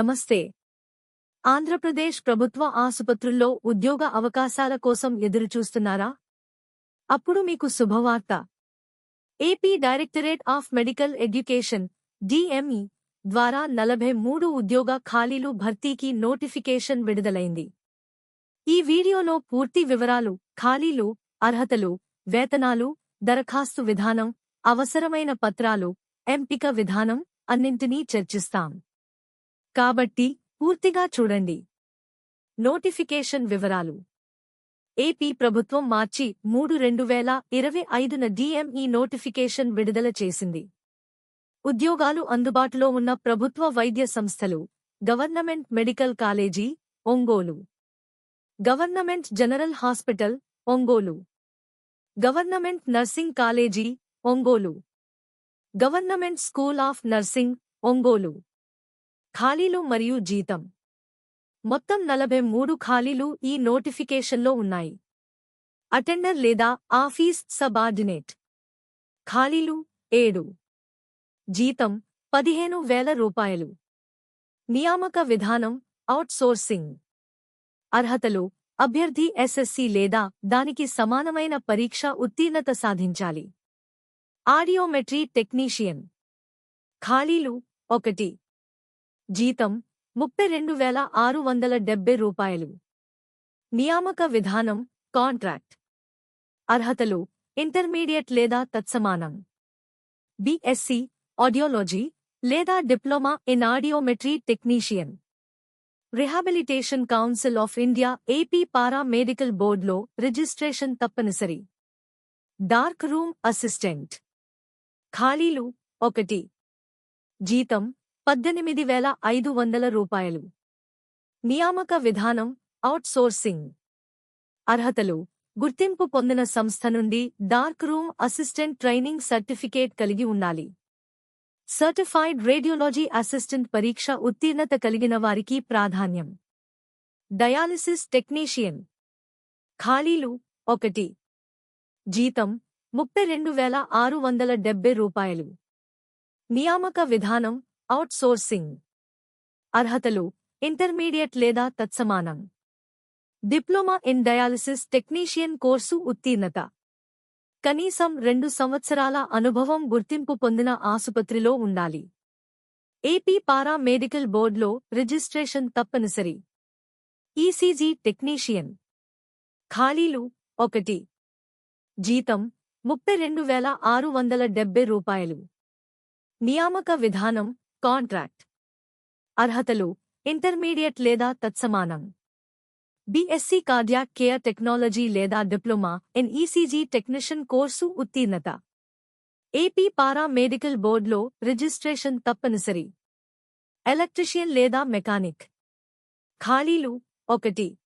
నమస్తే. ఆంధ్రప్రదేశ్ ప్రభుత్వ ఆసుపత్రుల్లో ఉద్యోగ అవకాశాల కోసం ఎదురుచూస్తున్నారా? అప్పుడు మీకు శుభవార్త. AP directorate of medical education DME ద్వారా నలభై మూడు ఉద్యోగ ఖాళీలు భర్తీకి నోటిఫికేషన్ విడుదలైంది. ఈ వీడియోలో పూర్తి వివరాలు ఖాళీలు అర్హతలు వేతనాలు దరఖాస్తు విధానం అవసరమైన పత్రాలు ఎంపిక విధానం అన్నింటినీ చర్చిస్తాం. కాబట్టి పూర్తిగా చూడండి. నోటిఫికేషన్ వివరాలు. ఏపీ ప్రభుత్వం మార్చి మూడు రెండు వేల ఇరవై ఐదున డిఎంఈ నోటిఫికేషన్ విడుదల చేసింది. ఉద్యోగాలు అందుబాటులో ఉన్న ప్రభుత్వ వైద్య సంస్థలు government medical college Ongole. Government general hospital Ongole. Government nursing college Ongole. Government school of nursing Ongole. ఖాళీలు మరియు జీతం. మొత్తం నలభై మూడు ఖాళీలు ఈ నోటిఫికేషన్లో ఉన్నాయి. అటెండర్ లేదా ఆఫీస్ సబార్డినేట్. ఖాళీలు ఏడు. జీతం పదిహేను వేల రూపాయలు. నియామక విధానం అవుట్సోర్సింగ్. అర్హతలు అభ్యర్థి ఎస్ఎస్సి లేదా దానికి సమానమైన పరీక్ష ఉత్తీర్ణత సాధించాలి. Audiometry technician. ఖాళీలు ఒకటి. జీతం ముప్పై రెండు వేల ఆరు వందల డెబ్బై రూపాయలు. నియామక విధానం కాంట్రాక్ట్. అర్హతలు ఇంటర్మీడియట్ లేదా తత్సమానం. బిఎస్సి ఆడియోలజీ లేదా diploma in audiometry technician. Rehabilitation council of India AP para medical బోర్డులో రిజిస్ట్రేషన్ తప్పనిసరి. Dark room assistant. ఖాళీలు ఒకటి. జీతం పద్దెనిమిది వేల ఐదు వందల రూపాయలు. నియామక విధానం అవుట్సోర్సింగ్. అర్హతలు గుర్తింపు పొందిన సంస్థ నుండి dark room assistant training certificate కలిగి ఉండాలి. సర్టిఫైడ్ రేడియోలజీ అసిస్టెంట్ పరీక్ష ఉత్తీర్ణత కలిగిన వారికి ప్రాధాన్యం. Dialysis technician. ఖాళీలు ఒకటి. జీతం ముప్పై రెండు వేల ఆరు వందల డెబ్బై రూపాయలు. నియామక విధానం అవుట్సోర్సింగ్ అర్హతలు ఇంటర్మీడియట్ లేదా తత్సమానం. Diploma in dialysis technician course ఉత్తీర్ణత. కనీసం రెండు సంవత్సరాల అనుభవం గుర్తింపు పొందిన ఆసుపత్రిలో ఉండాలి. ఏపీ పారా మెడికల్ బోర్డులో రిజిస్ట్రేషన్ తప్పనిసరి. ECG technician. ఖాళీలు ఒకటి. జీతం ముప్పై రెండు వేల ఆరు వందల డెబ్బై రూపాయలు. నియామక విధానం కాంట్రాక్ట్. అర్హతలు ఇంటర్మీడియట్ లేదా తత్సమానం. బీఎస్సీ కార్డియాక్ కేర్ టెక్నాలజీ లేదా diploma in ECG technician course ఉత్తీర్ణత. ఏపీ పారా మెడికల్ బోర్డులో రిజిస్ట్రేషన్ తప్పనిసరి. ఎలక్ట్రిషియన్ లేదా మెకానిక్. ఖాళీలు ఒకటి.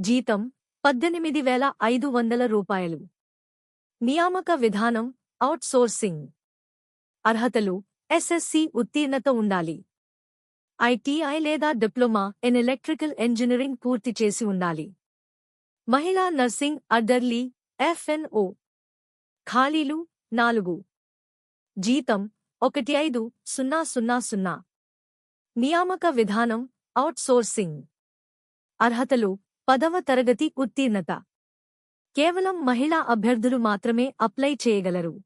జీతం పద్దెనిమిది వేల ఐదు వందల రూపాయలు. నియామక విధానం అవుట్సోర్సింగ్. అర్హతలు ఎస్ఎస్సి ఉత్తీర్ణత ఉండాలి. ఐటీఐ లేదా డిప్లొమా ఇన్ ఎలక్ట్రికల్ ఇంజనీరింగ్ పూర్తి చేసి ఉండాలి. మహిళా నర్సింగ్ అడ్డర్లీ ఎఫ్ఎన్ఓ. ఖాళీలు నాలుగు. జీతం ఒకటి ఐదు సున్నా సున్నా సున్నా. నియామక విధానం అవుట్సోర్సింగ్ అర్హతలు పదవ తరగతి ఉత్తీర్ణత. కేవలం మహిళా అభ్యర్థులు మాత్రమే అప్లై చేయగలరు.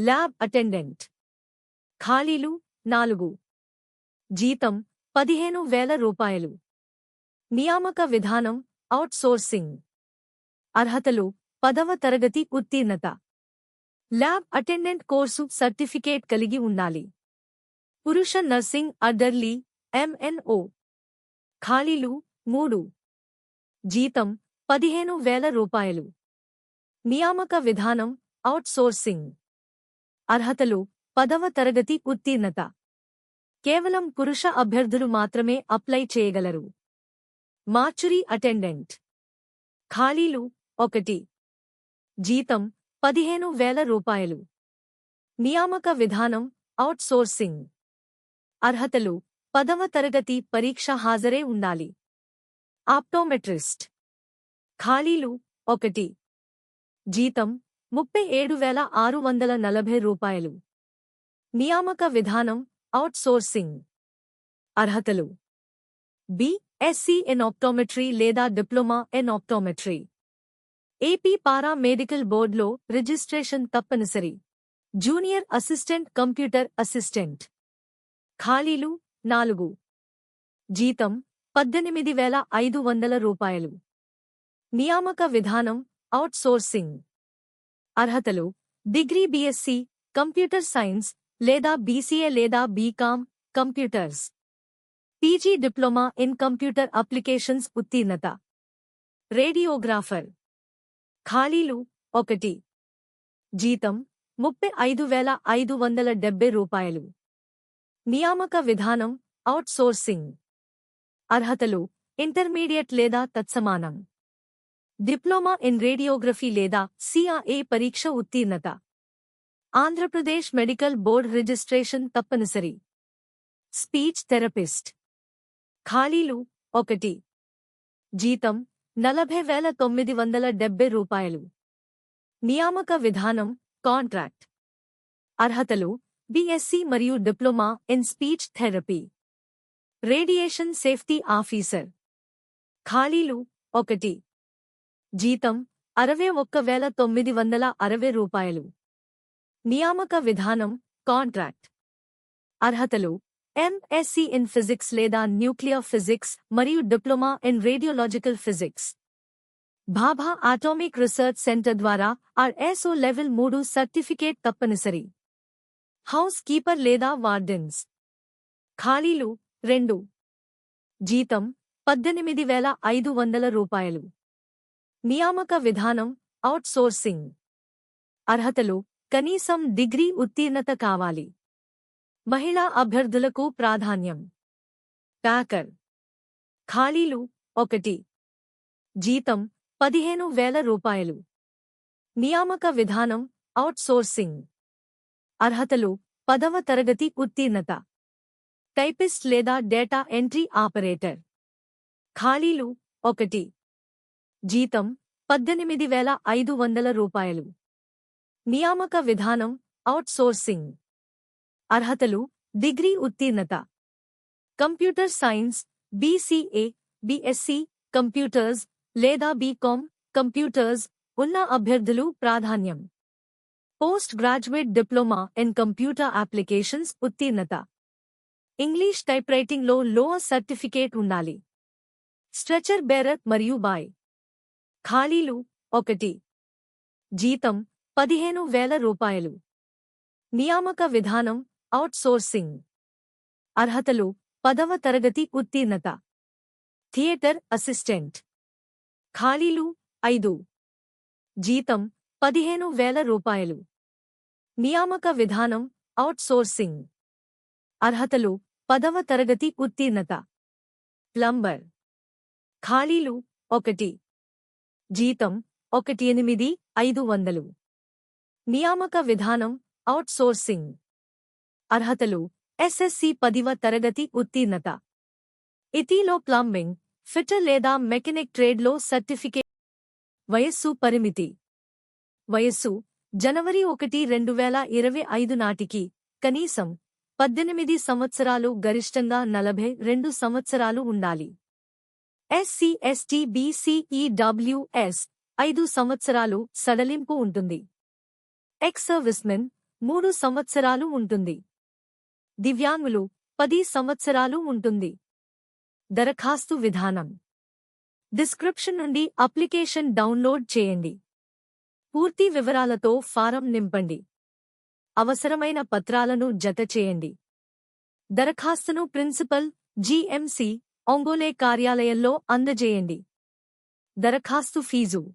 Lab attendant. ఖాళీలు నాలుగు. జీతం పదిహేను వేల రూపాయలు. నియామక విధానం అవుట్సోర్సింగ్ అర్హతలు పదవ తరగతి ఉత్తీర్ణత. ల్యాబ్ అటెండెంట్ కోర్సు సర్టిఫికేట్ కలిగి ఉండాలి. పురుష నర్సింగ్ అడ్డర్లీ ఎంఎన్ఓ. ఖాళీలు మూడు. జీతం పదిహేను వేల రూపాయలు. నియామక విధానం అవుట్సోర్సింగ్ అర్హతలు పదవ తరగతి ఉత్తీర్ణత. కేవలం పురుష అభ్యర్థులు మాత్రమే అప్లై చేయగలరు. Mortuary attendant. ఖాళీలు ఒకటి. జీతం పదిహేను వేల రూపాయలు. నియామక విధానం అవుట్సోర్సింగ్. అర్హతలు పదవ తరగతి పరీక్ష హాజరే ఉండాలి. ఆప్టోమెట్రిస్ట్. ఖాళీలు ఒకటి. జీతం ముప్పై ఏడు వేల ఆరు వందల నలభై రూపాయలు. నియామక విధానం అవుట్సోర్సింగ్ అర్హతలు. బి ఎస్సీ ఇన్ ఆప్టోమెట్రీ లేదా diploma in optometry AP para medical బోర్డులో రిజిస్ట్రేషన్ తప్పనిసరి. జూనియర్ అసిస్టెంట్ కంప్యూటర్ అసిస్టెంట్ ఖాళీలు నాలుగు. జీతం పద్దెనిమిది వేల ఐదు వందల రూపాయలు. నియామక విధానం అవుట్సోర్సింగ్ అర్హతలు. డిగ్రీ బీఎస్సీ కంప్యూటర్ సైన్స్ లేదా బీసీఏ లేదా BCom computers PG diploma in computer applications ఉత్తీర్ణత రేడియోగ్రాఫర్ ఖాళీలు ఒకటి. జీతం ముప్పై ఐదు వేల ఐదు వందల డెబ్బై రూపాయలు. నియామక విధానం అవుట్సోర్సింగ్ అర్హతలు ఇంటర్మీడియట్ లేదా తత్సమానం. డిప్లొమా ఇన్ రేడియోగ్రఫీ లేదా సిఆర్ఏ పరీక్ష ఉత్తీర్ణత. ఆంధ్రప్రదేశ్ మెడికల్ బోర్డ్ రిజిస్ట్రేషన్ తప్పనిసరి. Speech therapist. ఖాళీలు ఒకటి. జీతం నలభై వేల తొమ్మిది వందల డెబ్బై రూపాయలు. నియామక విధానం కాంట్రాక్ట్. అర్హతలు బీఎస్సీ మరియు diploma in speech therapy. Radiation safety officer. ఖాళీలు ఒకటి. జీతం అరవై ఒక్క వేల తొమ్మిది వందల అరవై రూపాయలు. నియామక విధానం కాంట్రాక్ట్ అర్హతలు ఎంఎస్సీ ఇన్ ఫిజిక్స్ లేదా న్యూక్లియర్ ఫిజిక్స్ మరియు diploma in radiological physics Bhabha atomic research centre ద్వారా ఆర్ఎస్ఓ లెవెల్ మూడు సర్టిఫికేట్ తప్పనిసరి. హౌస్ కీపర్ లేదా వార్డెన్స్ ఖాళీలు రెండు. జీతం పద్దెనిమిది వేల ఐదు వందల రూపాయలు. నియామక విధానం అవుట్సోర్సింగ్ అర్హతలు కనీసం డిగ్రీ ఉత్తీర్ణత కావాలి. మహిళా అభ్యర్థులకు ప్రాధాన్యం. ప్యాకర్. ఖాళీలు ఒకటి. జీతం పదిహేను వేల రూపాయలు. నియామక విధానం అవుట్సోర్సింగ్ అర్హతలు పదవ తరగతి ఉత్తీర్ణత. టైపిస్ట్ లేదా డేటా ఎంట్రీ ఆపరేటర్. ఖాళీలు ఒకటి. జీతం పద్దెనిమిది వేల ఐదు వందల రూపాయలు. నియామక విధానం అవుట్సోర్సింగ్ అర్హతలు డిగ్రీ ఉత్తీర్ణత. Computer science BCA BSc computers లేదా బీకామ్ కంప్యూటర్స్ ఉన్న అభ్యర్థులు ప్రాధాన్యం. Post graduate diploma in computer applications ఉత్తీర్ణత ఇంగ్లీష్ టైప్రైటింగ్లో లోవర్ సర్టిఫికేట్ ఉండాలి. స్ట్రెచర్ బేరర్ మరియు బాయ్. ఖాళీలు ఒకటి. జీతం పదిహేను వేల రూపాయలు. నియామక విధానం అవుట్సోర్సింగ్ అర్హతలు పదవ తరగతి ఉత్తీర్ణత. Theatre assistant. ఖాళీలు ఐదు. జీతం పదిహేను వేల రూపాయలు. నియామక విధానం అవుట్సోర్సింగ్ అర్హతలు పదవ తరగతి ఉత్తీర్ణత. ప్లంబర్. ఖాళీలు ఒకటి. జీతం ఒకటి ఎనిమిది ఐదు వందలు. నియామక విధానం అవుట్సోర్సింగ్ అర్హతలు ఎస్ఎస్సి పదివ తరగతి ఉత్తీర్ణత. ఇటీలో ప్లంబింగ్ ఫిటర్ లేదా మెకానిక్ ట్రేడ్లో సర్టిఫికేట్ వయస్సు పరిమితి. వయస్సు జనవరి ఒకటి రెండు వేల ఇరవై ఐదు నాటికి. కనీసం పద్దెనిమిది సంవత్సరాలు గరిష్టంగా నలభై రెండు సంవత్సరాలు ఉండాలి. ఎస్సీ ఎస్టీ బీసీఈడబ్ల్యూఎస్ ఐదు సంవత్సరాలు సడలింపు ఉంటుంది. ఎక్స్ సర్వీస్మెన్ మూడు సంవత్సరాలు ఉంటుంది. దివ్యాంగులు పది సంవత్సరాలు ఉంటుంది. దరఖాస్తు విధానం. డిస్క్రిప్షన్ నుండి అప్లికేషన్ డౌన్లోడ్ చేయండి. పూర్తి వివరాలతో ఫారం నింపండి. అవసరమైన పత్రాలను జత చేయండి. దరఖాస్తును ప్రిన్సిపల్ జీఎంసీ ఒంగోలే కార్యాలయంలో అందజేయండి. దరఖాస్తు ఫీజు.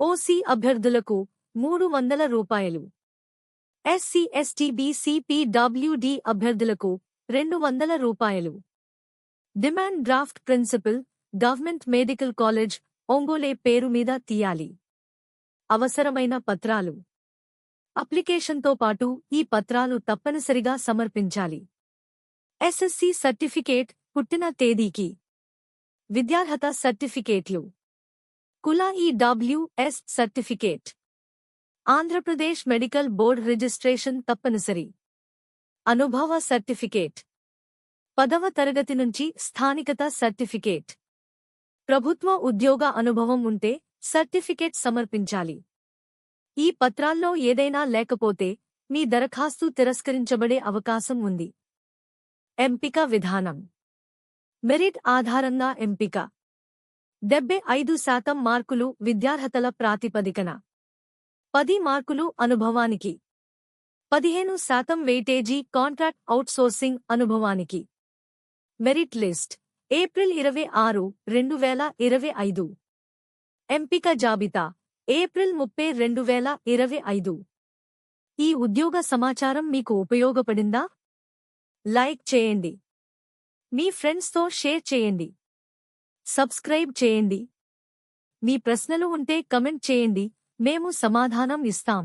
ఓసీ అభ్యర్థులకు మూడు వందల రూపాయలు. ఎస్సీ ఎస్టీ బీసీపీడబ్ల్యూడి అభ్యర్థులకు రెండు వందల రూపాయలు. Demand draft principal government medical college ఒంగోలే పేరు మీద తీయాలి. అవసరమైన పత్రాలు. అప్లికేషన్తో పాటు ఈ పత్రాలు తప్పనిసరిగా సమర్పించాలి. ఎస్ఎస్సి సర్టిఫికేట్ పుట్టిన తేదీకి. విద్యార్హత సర్టిఫికేట్లు. కులా EWS certificate. Andhra Pradesh medical board registration తప్పనిసరి. అనుభవ సర్టిఫికేట్. పదవ తరగతి నుంచి స్థానికత సర్టిఫికేట్. ప్రభుత్వ ఉద్యోగ అనుభవం ఉంటే సర్టిఫికేట్ సమర్పించాలి. ఈ పత్రాల్లో ఏదైనా లేకపోతే మీ దరఖాస్తు తిరస్కరించబడే అవకాశం ఉంది. ఎంపిక విధానం. మెరిట్ ఆధారంగా ఎంపిక. డెబ్బై ఐదు శాతం మార్కులు విద్యార్హతల ప్రాతిపదికన. పది మార్కులు అనుభవానికి. పదిహేను శాతం వెయిటేజీ కాంట్రాక్ట్ అవుట్సోర్సింగ్ అనుభవానికి. Merit list. ఏప్రిల్ ఇరవై ఆరు రెండు వేల ఇరవై ఐదు. ఎంపిక జాబితా. ఏప్రిల్ ముప్పై రెండు వేల ఇరవై ఐదు. ఈ ఉద్యోగ సమాచారం మీకు ఉపయోగపడిందా? లైక్ చేయండి. మీ ఫ్రెండ్స్తో షేర్ చేయండి. సబ్స్క్రైబ్ చేయండి. మీ ప్రశ్నలు ఉంటే కమెంట్ చేయండి. మేము సమాధానం ఇస్తాం